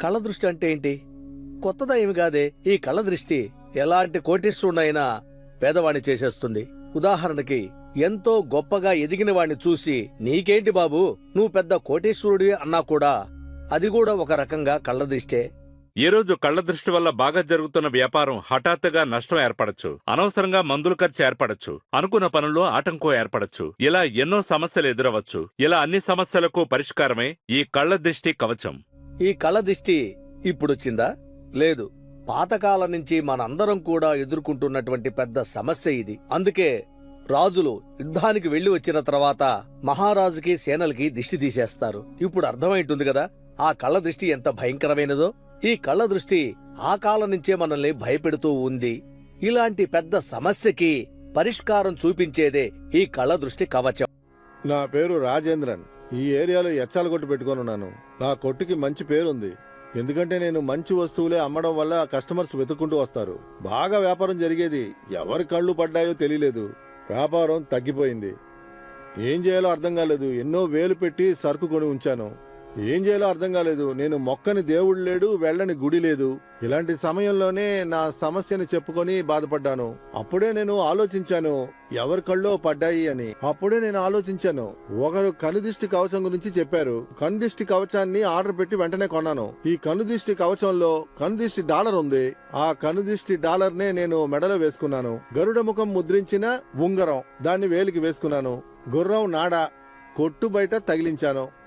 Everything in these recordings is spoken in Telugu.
కళ్ళ దృష్టి అంటే ఏంటి? కొత్తదా ఏమి కాదే? ఈ కళ్ళ దృష్టి ఎలాంటి కోటిష్ఠుడైనా పేదవాణ్ణి చేసేస్తుంది. ఉదాహరణకి ఎంతో గొప్పగా ఎదిగిన వాణ్ణి చూసి నీకేంటి బాబు? నువ్వు పెద్ద కోటీశ్వరుడివి అన్నా కూడా అది కూడా ఒక రకంగా కళ్ళ దృష్టే. ఈ రోజు కళ్ళ దృష్టి వల్ల బాగా జరుగుతున్న వ్యాపారం హఠాత్తుగా నష్టం ఏర్పడచ్చు. అనవసరంగా మందులు ఖర్చు ఏర్పడచ్చు. అనుకున్న పనుల్లో ఆటంకం ఏర్పడచ్చు. ఇలా ఎన్నో సమస్యలు ఎదురవచ్చు. ఇలా అన్ని సమస్యలకు పరిష్కారమే ఈ కళ్ళ దృష్టి కవచం. ఈ కళ దిష్టి ఇప్పుడొచ్చిందా? లేదు. పాతకాలం నుంచి మనందరం కూడా ఎదుర్కొంటున్నటువంటి పెద్ద సమస్య ఇది. అందుకే రాజులు యుద్ధానికి వెళ్ళి వచ్చిన తర్వాత మహారాజుకి సేనలకి దిష్టి తీసేస్తారు. ఇప్పుడు అర్థమైంటుంది కదా ఆ కళ్ళ దృష్టి ఎంత భయంకరమైనదో. ఈ కళ్ళ దృష్టి ఆ కాలం నుంచే మనల్ని భయపెడుతూ ఉంది. ఇలాంటి పెద్ద సమస్యకి పరిష్కారం చూపించేదే ఈ కళ్ళ దృష్టి కవచం. నా పేరు రాజేంద్రన్. ఈ ఏరియాలో ఎచ్చాల కొట్టు పెట్టుకొని ఉన్నాను. నా కొట్టుకి మంచి పేరుంది. ఎందుకంటే నేను మంచి వస్తువులే అమ్మడం వల్ల కస్టమర్స్ వెతుక్కుంటూ వస్తారు. బాగా వ్యాపారం జరిగేది ఎవరి కళ్ళు పడ్డాయో తెలియలేదు. వ్యాపారం తగ్గిపోయింది. ఏం చేయాలో అర్థం కాలేదు. ఎన్నో వేలు పెట్టి సరుకు కొని ఉంచాను. ఏం చేయాలో అర్థం కాలేదు. నేను మొక్కని దేవుడు లేడు వెళ్ళని గుడి లేదు. ఇలాంటి సమయంలోనే నా సమస్యని చెప్పుకొని బాధపడ్డాను. అప్పుడే నేను ఆలోచించాను ఎవరి కళ్ళో పడ్డాయి అని. అప్పుడే నేను ఆలోచించాను ఒకరు కనుదిష్టి కవచం గురించి చెప్పారు. కనుదిష్టి కవచాన్ని ఆర్డర్ పెట్టి వెంటనే కొన్నాను. ఈ కనుదిష్టి కవచంలో కనుదిష్టి డాలర్ ఉంది. ఆ కనుదిష్టి డాలర్ నే నేను మెడలో వేసుకున్నాను. గరుడ ముఖం ముద్రించిన ఉంగరం దాన్ని వేలికి వేసుకున్నాను. గుర్రం నాడ కొట్టు బయట తగిలించాను.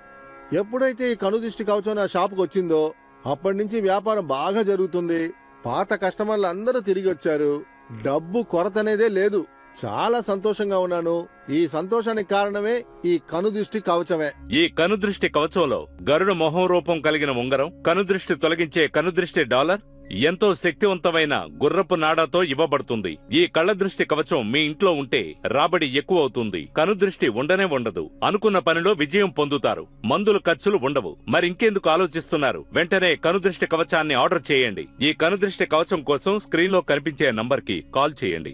ఎప్పుడైతే ఈ కనుదిష్టి కవచం నా షాపుకి వచ్చిందో అప్పటి నుంచి వ్యాపారం బాగా జరుగుతుంది. పాత కస్టమర్లు అందరూ తిరిగి వచ్చారు. డబ్బు కొరత అనేదే లేదు. చాలా సంతోషంగా ఉన్నాను. ఈ సంతోషానికి కారణమే ఈ కనుదృష్టి కవచమే. ఈ కనుదృష్టి కవచంలో గరుడ మొహం రూపం కలిగిన ఉంగరం కనుదృష్టి తొలగించే కనుదృష్టి డాలర్ ఎంతో శక్తివంతమైన గుర్రపు నాడాతో ఇవ్వబడుతుంది. ఈ కళ్ళ దృష్టి కవచం మీ ఇంట్లో ఉంటే రాబడి ఎక్కువ అవుతుంది కనుదృష్టి ఉండనే ఉండదు. అనుకున్న పనిలో విజయం పొందుతారు. మందుల ఖర్చులు ఉండవు. మరింకెందుకు ఆలోచిస్తున్నారు? వెంటనే కనుదృష్టి కవచాన్ని ఆర్డర్ చేయండి. ఈ కనుదృష్టి కవచం కోసం స్క్రీన్లో కనిపించే నంబర్కి కాల్ చేయండి.